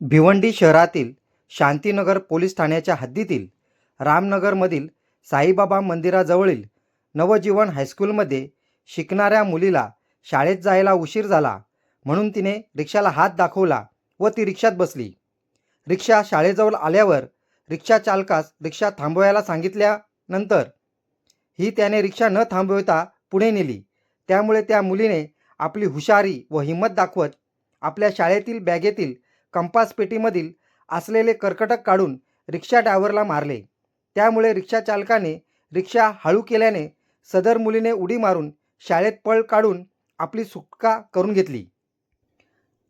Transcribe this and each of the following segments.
भिवंडी शहरातील शांतीनगर पोलीस ठाण्याच्या हद्दीतील रामनगरमधील साईबाबा मंदिराजवळील नवजीवन हायस्कूलमध्ये शिकणाऱ्या मुलीला शाळेत जायला उशीर झाला म्हणून तिने रिक्षाला हात दाखवला व ती रिक्षात बसली. रिक्षा शाळेजवळ आल्यावर रिक्षा चालकास रिक्षा थांबवायला सांगितल्यानंतर ही त्याने रिक्षा न थांबवता पुढे नेली. त्यामुळे त्या मुलीने आपली हुशारी व हिंमत दाखवत आपल्या शाळेतील बॅगेतील कंपास पेटीमधील असलेले कर्कटक काढून रिक्षा ड्रायव्हरला मारले. त्यामुळे रिक्षा चालकाने रिक्षा हळू केल्याने सदर मुलीने उडी मारून शाळेत पळ काढून आपली सुटका करून घेतली.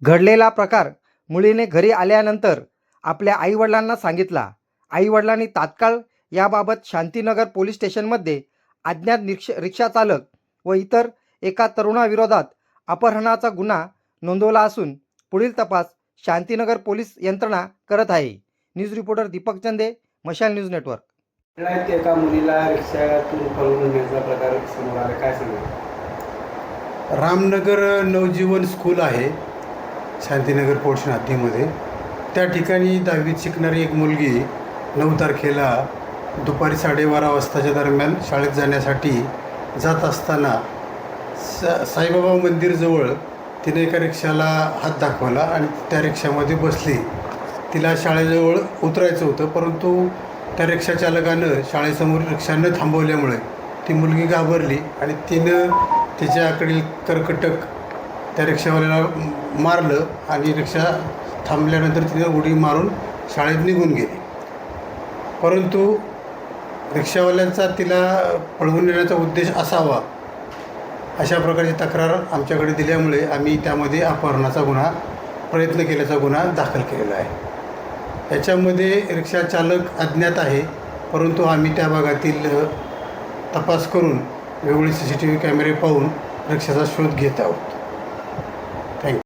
घडलेला प्रकार मुलीने घरी आल्यानंतर आपल्या आईवडिलांना सांगितला. आईवडिलांनी तात्काळ याबाबत शांतीनगर पोलीस स्टेशनमध्ये अज्ञात रिक्ष रिक्षाचालक व इतर एका तरुणाविरोधात अपहरणाचा गुन्हा नोंदवला असून पुढील तपास शांतीनगर पोलीस यंत्रणा करत आहे. न्यूज रिपोर्टर दीपक चंदे मशाल न्यूज नेटवर्क. एका मुलीला रिक्षातून पळवून नेण्याचा प्रकार समोर आला. काय सांगा रामनगर नवजीवन स्कूल आहे शांतीनगर पोर्शन हद्दीमध्ये. त्या ठिकाणी दहावीत शिकणारी एक मुलगी नऊ तारखेला दुपारी साडेबारा वाजताच्या दरम्यान शाळेत जाण्यासाठी जात असताना सा साईबाबा मंदिरजवळ तिने एका रिक्षाला हात दाखवला आणि त्या रिक्षामध्ये बसली. तिला शाळेजवळ उतरायचं होतं परंतु त्या रिक्षाचालकानं शाळेसमोर रिक्षा न थांबवल्यामुळे ती मुलगी घाबरली आणि तिनं तिच्याकडील कर्कटक त्या रिक्षावाल्याला मारलं आणि रिक्षा थांबल्यानंतर तिने उडी मारून शाळेत निघून गेली. परंतु रिक्षावाल्यांचा तिला पळवून नेण्याचा उद्देश असावा अशा प्रकारची तक्रार आमच्याकडे दिल्यामुळे आम्ही त्यामध्ये अपहरणाचा गुन्हा प्रयत्न केल्याचा गुन्हा दाखल केलेला आहे. याच्यामध्ये रिक्षा चालक अज्ञात आहे परंतु आम्ही त्या भागातील तपास करून वेगवेगळे सी सी टी व्ही कॅमेरे पाहून रिक्षाचा शोध घेत आहोत.